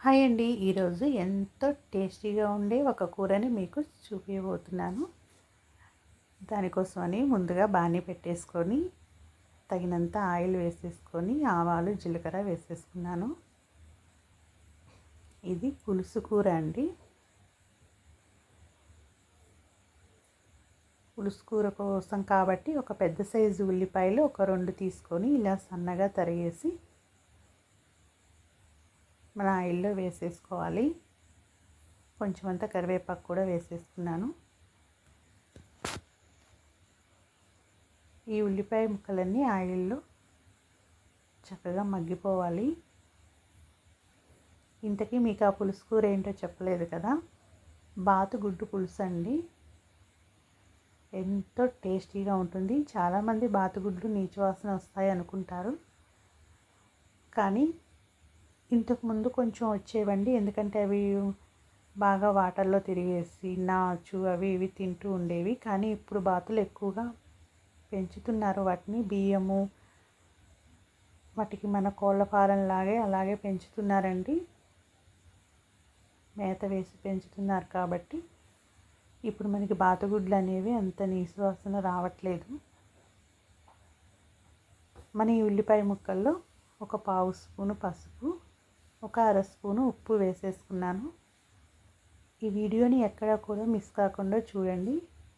Hi అండి. ఈరోజు ఎంతో టేస్టీగా ఉండే ఒక కూరని మీకు చూపించబోతున్నాను దానికోసమని ముందుగా బాణీ పెట్టేసుకొని తగినంత ఆయిల్ వేసేసుకొని ఆవాలు జీలకర్ర వేసేసుకున్నాను. ఇది పులుసు కూర అండి. పులుసు కూర కోసం కాబట్టి ఒక పెద్ద సైజు ఉల్లిపాయలు ఒక రెండు తీసుకొని ఇలా సన్నగా తరిగేసి మన ఆయిల్లో వేసేసుకోవాలి. కొంచెం అంతా కరివేపాకు కూడా వేసేసుకున్నాను. ఈ ఉల్లిపాయ ముక్కలన్నీ ఆయిల్లో చక్కగా మగ్గిపోవాలి. ఇంతకీ మీకు ఆ పులుసు కూర ఏంటో చెప్పలేదు కదా. బాతుగుడ్డు పులుసు అండి. ఎంతో టేస్టీగా ఉంటుంది. చాలామంది బాతుగుడ్లు నీచు వాసన వస్తాయి అనుకుంటారు. కానీ ఇంతకుముందు కొంచెం వచ్చేవండి. ఎందుకంటే అవి బాగా వాటర్లో తిరిగేసి నాచు అవి ఇవి తింటూ ఉండేవి. కానీ ఇప్పుడు బాతులు ఎక్కువగా పెంచుతున్నారు వాటిని. బియ్యము వాటికి మన కోళ్ళ ఫారం లాగే అలాగే పెంచుతున్నారండి. మేత వేసి పెంచుతున్నారు కాబట్టి ఇప్పుడు మనకి బాతగుడ్లు అనేవి అంత నీసువాసన రావట్లేదు. మన ఈ ఉల్లిపాయ ముక్కల్లో ఒక పావు స్పూను పసుపు ఒక అర స్పూను ఉప్పు వేసేసుకున్నాను. ఈ వీడియోని ఎక్కడ కూడా మిస్ కాకుండా చూడండి.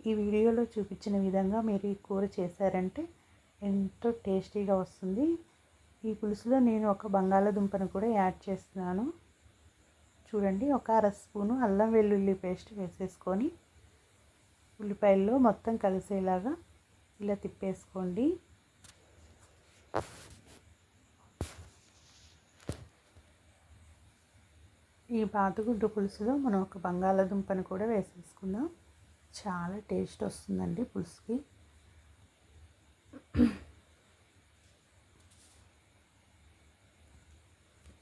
ఈ వీడియోలో చూపించిన విధంగా మీరు ఈ కూర చేశారంటే ఎంతో టేస్టీగా వస్తుంది. ఈ పులుసులో నేను ఒక బంగాళాదుంపను కూడా యాడ్ చేస్తున్నాను. చూడండి ఒక అర స్పూను అల్లం వెల్లుల్లి పేస్ట్ వేసేసుకొని ఉల్లిపాయల్లో మొత్తం కలిసేలాగా ఇలా తిప్పేసుకోండి. ఈ పాతగుడ్డు పులుసులో మనం ఒక బంగాళాదుంపని కూడా వేసేసుకుందాం. చాలా టేస్ట్ వస్తుందండి పులుసుకి.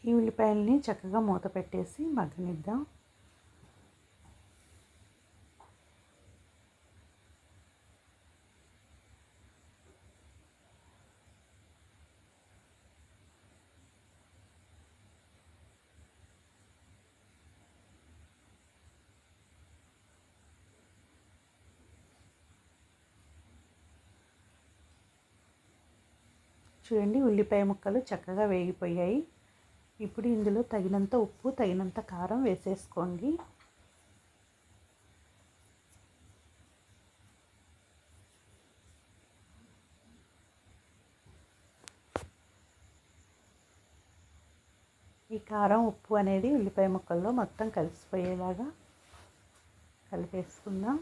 ఈ ఉల్లిపాయలని చక్కగా మూత పెట్టేసి మగ్గనిద్దాం. చూడండి ఉల్లిపాయ ముక్కలు చక్కగా వేగిపోయాయి. ఇప్పుడు ఇందులో తగినంత ఉప్పు తగినంత కారం వేసేసుకోండి. ఈ కారం ఉప్పు అనేది ఉల్లిపాయ ముక్కల్లో మొత్తం కలిసిపోయేలాగా కలిపేసుకుందాం.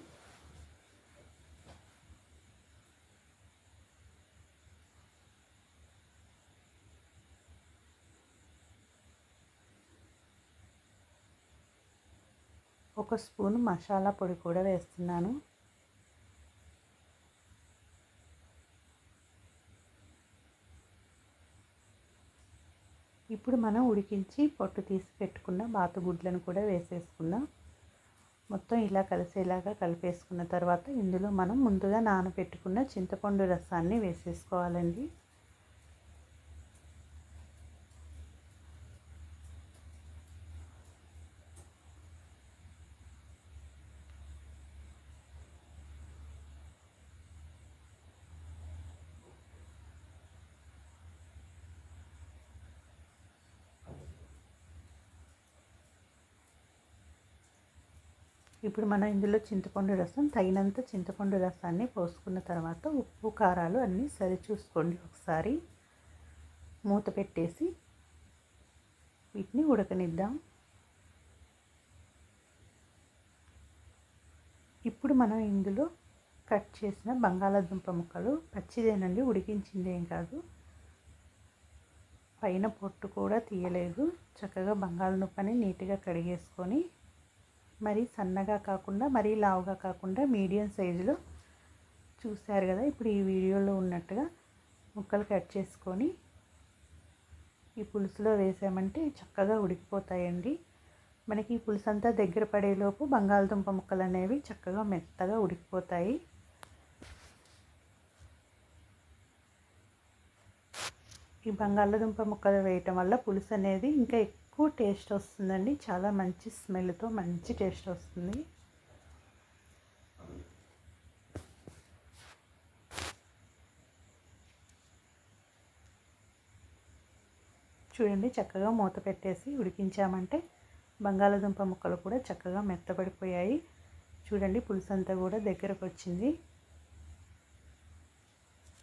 ఒక స్పూన్ మసాలా పొడి కూడా వేస్తున్నాను. ఇప్పుడు మనం ఉడికించి పొట్టు తీసి పెట్టుకున్న బాతుగుడ్లను కూడా వేసేసుకుందాం. మొత్తం ఇలా కలిసేలాగా కలిపేసుకున్న తర్వాత ఇందులో మనం ముందుగా నానబెట్టుకున్న చింతపండు రసాన్ని వేసేసుకోవాలండి. ఇప్పుడు మనం ఇందులో చింతపండు రసం తగినంత చింతపండు రసాన్ని పోసుకున్న తర్వాత ఉప్పు కారాలు అన్నీ సరిచూసుకోండి ఒకసారి. మూత పెట్టేసి వీటిని ఉడకనిద్దాం. ఇప్పుడు మనం ఇందులో కట్ చేసిన బంగాళాదుంప ముక్కలు పచ్చిదేనండి ఉడికించింది ఏం కాదు. పైన పొట్టు కూడా తీయలేదు. చక్కగా బంగాళదుంపని నీట్గా కడిగేసుకొని మరి సన్నగా కాకుండా మరీ లావుగా కాకుండా మీడియం సైజులో చూశారు కదా. ఇప్పుడు ఈ వీడియోలో ఉన్నట్టుగా ముక్కలు కట్ చేసుకొని ఈ పులుసులో వేసామంటే చక్కగా ఉడికిపోతాయండి. మనకి ఈ పులుసు అంతా దగ్గర పడేలోపు బంగాళదుంప ముక్కలు అనేవి చక్కగా మెత్తగా ఉడికిపోతాయి. ఈ బంగాళదుంప ముక్కలు వేయటం వల్ల పులుసు అనేది ఇంకా ఎక్కువ టేస్ట్ వస్తుందండి. చాలా మంచి స్మెల్తో మంచి టేస్ట్ వస్తుంది. చూడండి చక్కగా మూత పెట్టేసి ఉడికించామంటే బంగాళాదుంప ముక్కలు కూడా చక్కగా మెత్తబడిపోయాయి. చూడండి పులుసు అంతా కూడా దగ్గరకు వచ్చింది.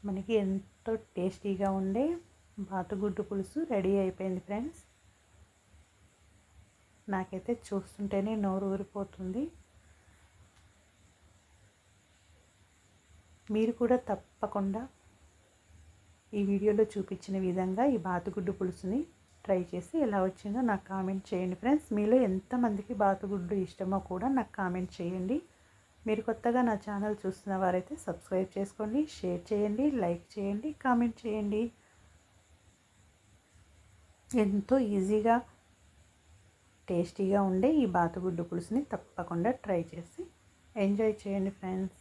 మనకి ఎంతో టేస్టీగా ఉండే బాతుగుడ్డు పులుసు రెడీ అయిపోయింది ఫ్రెండ్స్. నాకైతే చూస్తుంటేనే నోరు ఊరిపోతుంది. మీరు కూడా తప్పకుండా ఈ వీడియోలో చూపించిన విధంగా ఈ బాతుగుడ్డు పులుసుని ట్రై చేసి ఎలా వచ్చిందో నాకు కామెంట్ చేయండి ఫ్రెండ్స్. మీలో ఎంతమందికి బాతుగుడ్డు ఇష్టమో కూడా నాకు కామెంట్ చేయండి. మీరు కొత్తగా నా ఛానల్ చూస్తున్న వారైతే సబ్స్క్రైబ్ చేసుకోండి షేర్ చేయండి లైక్ చేయండి కామెంట్ చేయండి. ఎంతో ఈజీగా టేస్టీగా ఉండే ఈ బాతుగుడ్డు పులుసుని తప్పకుండా ట్రై చేసి ఎంజాయ్ చేయండి ఫ్రెండ్స్.